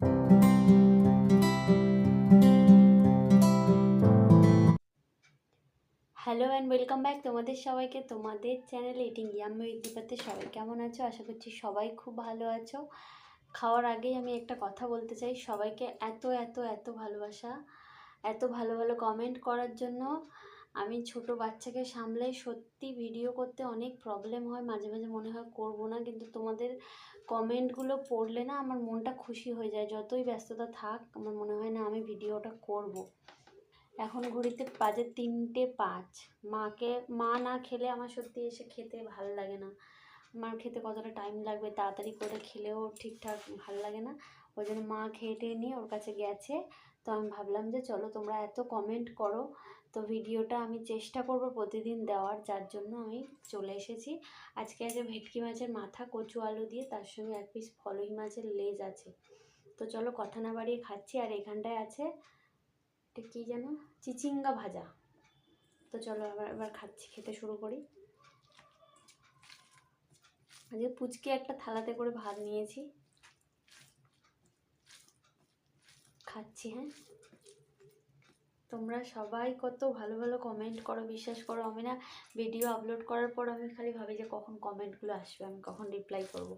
Hello and welcome back তোমাদের সবাইকে, তোমাদের চ্যানেল ইয়াম্মি উইথ সবাই কেমন আছো? আশা করছি সবাই খুব ভালো আছো। খাওয়ার আগেই আমি একটা কথা বলতে চাই, সবাইকে এত এত এত ভালোবাসা, এত ভালো ভালো কমেন্ট করার জন্য। আমি ছোট বাচ্চাকে সামলাই সত্যি ভিডিও করতে অনেক প্রবলেম হয়। মাঝে মাঝে মনে হয় করব না, কিন্তু তোমাদের কমেন্টগুলো পড়লে না আমার মনটা খুশি হয়ে যায়। যতই ব্যস্ততা থাক, আমার মনে হয় না আমি ভিডিওটা করব। এখন ঘড়িতে বাজে তিনটে পাঁচ। মাকে, মা না খেলে আমার সত্যি এসে খেতে ভালো লাগে না। আমার খেতে কতটা টাইম লাগবে তাড়াতাড়ি করে খেলেও ঠিকঠাক ভালো লাগে না। ওই জন্য মা খেয়ে টেয়ে নিয়ে ওর কাছে গেছে। তো আমি ভাবলাম যে চলো তোমরা এত কমেন্ট করো তো ভিডিওটা আমি চেষ্টা করব প্রতিদিন দেওয়ার, যার জন্য আমি চলে এসেছি। আজকে আছে ভেটকি মাছের মাথা, কচু আলু দিয়ে, তার সঙ্গে এক পিস ফলই মাছের লেজ আছে। তো চলো কথা না বাড়িয়ে খাচ্ছি, আর এখানটায় আছে এটা কী যেন? চিচিঙ্গা ভাজা। তো চলো আবার এবার খাচ্ছি, খেতে শুরু করি। আজকে পুচকে একটা থালাতে করে ভাত নিয়েছি। খাচ্ছি হ্যাঁ? তোমরা সবাই কত ভালো ভালো কমেন্ট করো, বিশ্বাস করো। আমি না ভিডিও আপলোড করার পর আমি খালি ভাবি যে কখন কমেন্টগুলো আসবে, আমি কখন রিপ্লাই করব।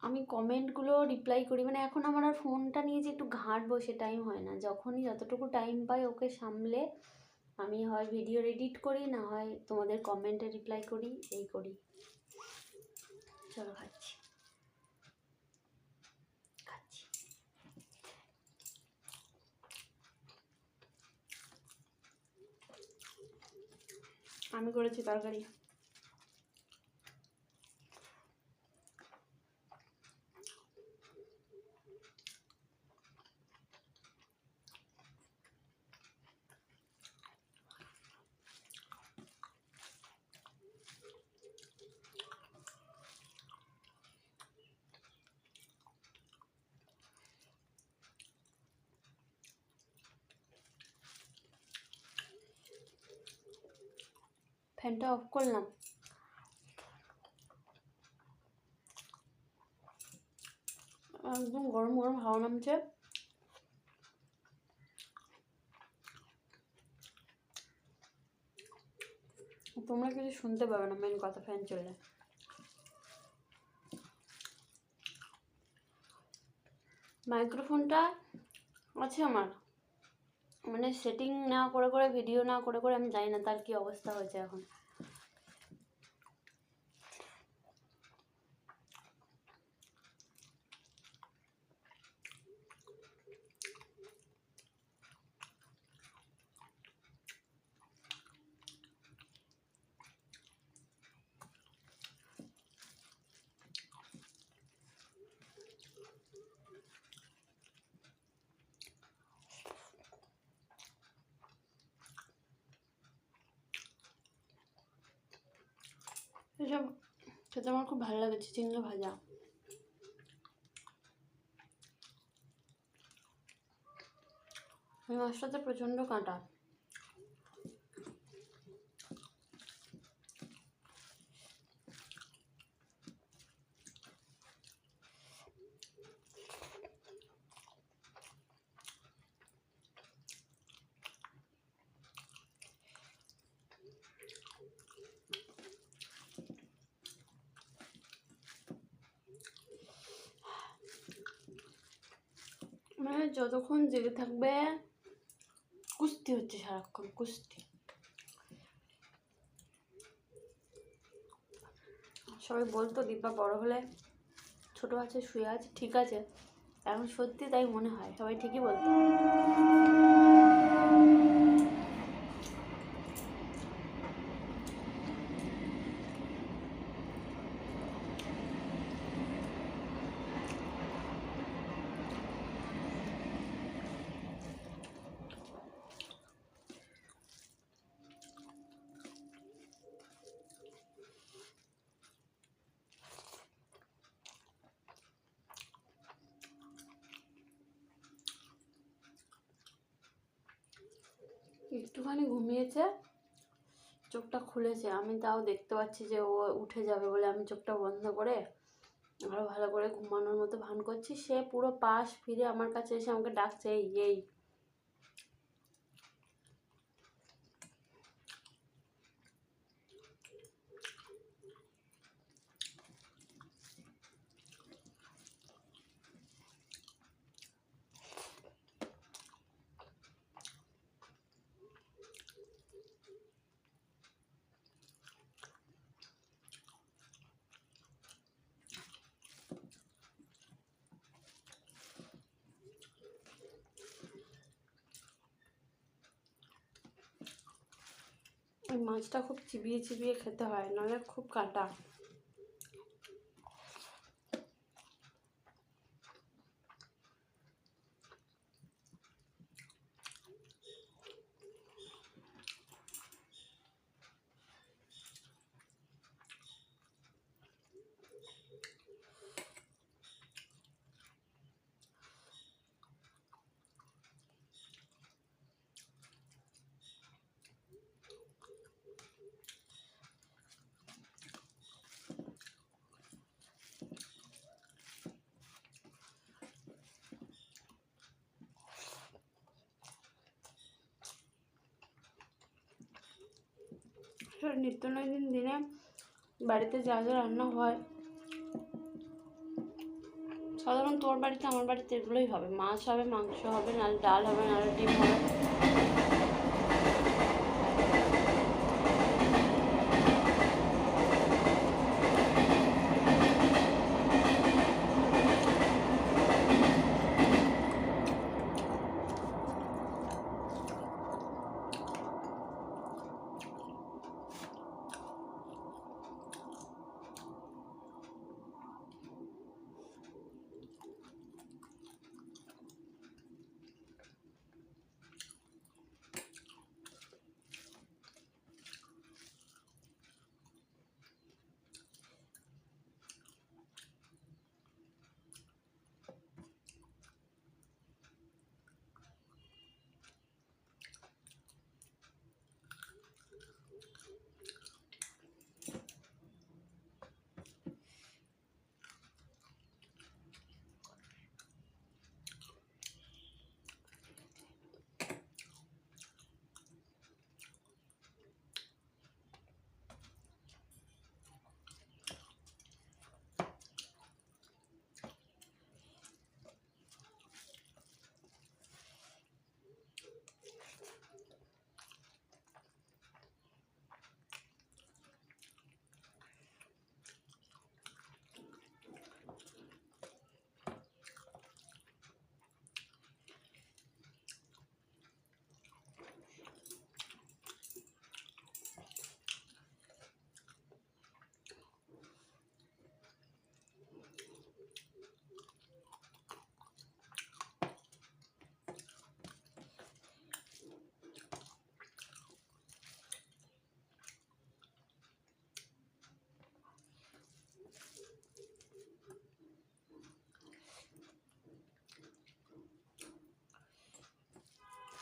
আমি কমেন্টগুলো রিপ্লাই করি মানে এখন আমার আর ফোনটা নিয়ে যে একটু ঘাঁটবো সে টাইম হয় না। যখনই যতটুকু টাইম পাই ওকে সামলে আমি হয় ভিডিও এডিট করি, না হয় তোমাদের কমেন্টে রিপ্লাই করি, এই করি। চলো খাচ্ছি খাচ্ছি আমি করেছি তরকারি। ফ্যানটা অফ করলাম। একদম গরম গরম হাওয়া নামছে। তোমরা কিছু শুনতে পাবে না মেন কথা ফ্যান চললে মাইক্রোফোনটা আছে আমার। মানে সেটিং না করে করে ভিডিও না করে করে আমি জানি না তার কি অবস্থা হয়েছে এখন। এসব খেতে আমার খুব ভালো লাগেছে চিংড়ি ভাজা। এই মাছটাতে প্রচণ্ড কাঁটা। মানে যতক্ষণ জেগে থাকবে, কুস্তি হচ্ছে সারাক্ষণ, কুস্তি। সবাই বলতো, দীপা বড় হলে ছোট আছে, শুয়ে আছে, ঠিক আছে। এখন সত্যি তাই মনে হয়, সবাই ঠিকই বলতো। একটুখানি ঘুমিয়েছে, চোখটা খুলেছে। আমি তাও দেখতে পাচ্ছি যে ও উঠে যাবে বলে আমি চোখটা বন্ধ করে আরও ভালো করে ঘুমানোর মতো ভান করছি। সে পুরো পাশ ফিরে আমার কাছে এসে আমাকে ডাকছে, এই এই। মাছটা খুব চিবিয়ে চিবিয়ে খেতে হয় নাহলে খুব কাটা। নিত্য নৈদিন দিনে বাড়িতে যা যা রান্না হয়, সাধারণ তোর বাড়িতে আমার বাড়িতে এগুলোই হবে। মাছ হবে, মাংস হবে, নাহলে ডাল হবে, নাহলে ডিম হবে।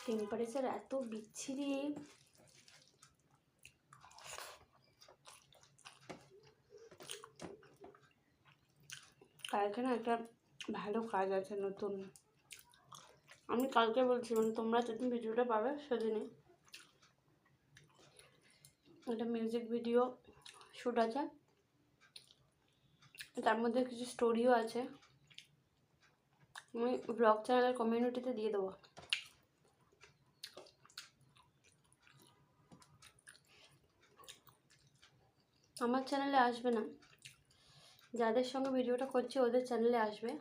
টেম্পারেচার এত বিচ্ছিরি। কালকে না একটা ভালো কাজ আছে নতুন। আমি কালকে বলছি মানে তোমরা যেদিন ভিডিওটা পাবে সেদিনই। একটা মিউজিক ভিডিও শ্যুট আছে। তার মধ্যে কিছু স্টোরিও আছে। আমি ব্লগ চ্যানেলের কমিউনিটিতে দিয়ে দেবো। আমার চ্যানেলে আসবে না। যাদের সঙ্গে ভিডিওটা করছি ওদের চ্যানেলে আসবে।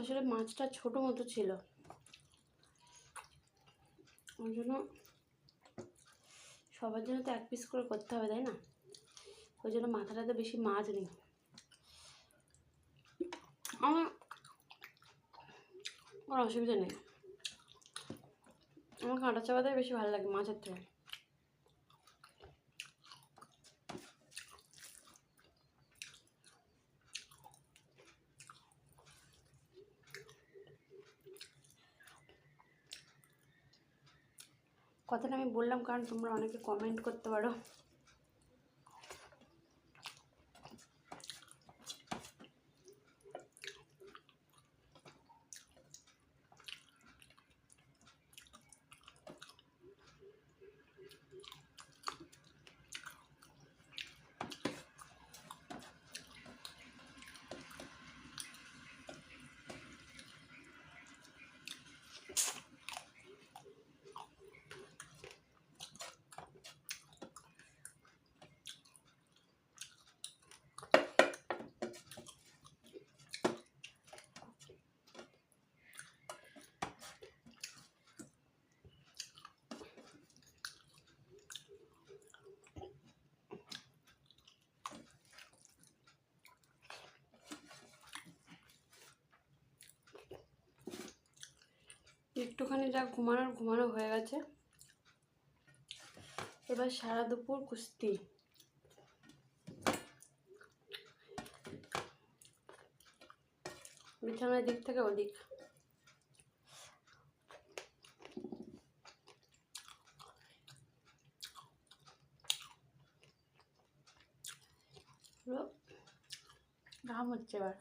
আসলে মাছটা ছোট মতো ছিল। ওই জন্য সবার জন্য তো এক পিস করে করতে হবে, তাই না? ওই জন্য মাথাটাতে বেশি মাছ নেই। আমার কোনো অসুবিধা নেই। আমার কাঁটা চাপাতেই বেশি ভালো লাগে মাছের থেকে। কথাটা আমি বললাম কারণ তোমরা অনেকে কমেন্ট করতে পারো। একটুখানি যা ঘুমানোর ঘুমানো হয়ে গেছে। এবার সারা দুপুর কুস্তি। বিছানার দিক থেকে ওদিক। পুরো ঘাম হচ্ছে এবার।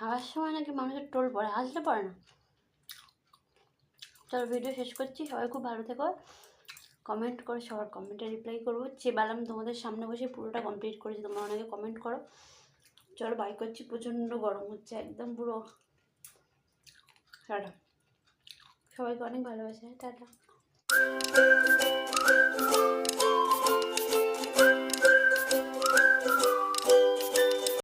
খাওয়ার সময় নাকি মানুষের টোল পড়ে হাসলে পড়ে না। চলো ভিডিও শেষ করছি, সবাই খুব ভালো থেকো। কমেন্ট করে, সবার কমেন্টে রিপ্লাই করব। চেবালাম তোমাদের সামনে বসে পুরোটা কমপ্লিট করেছি, তোমরা অনেকে কমেন্ট করো। চলো বাই করছি, প্রচণ্ড গরম হচ্ছে, একদম পুরো। টাটা। সবাইকে অনেক ভালোবাসে, টাটা।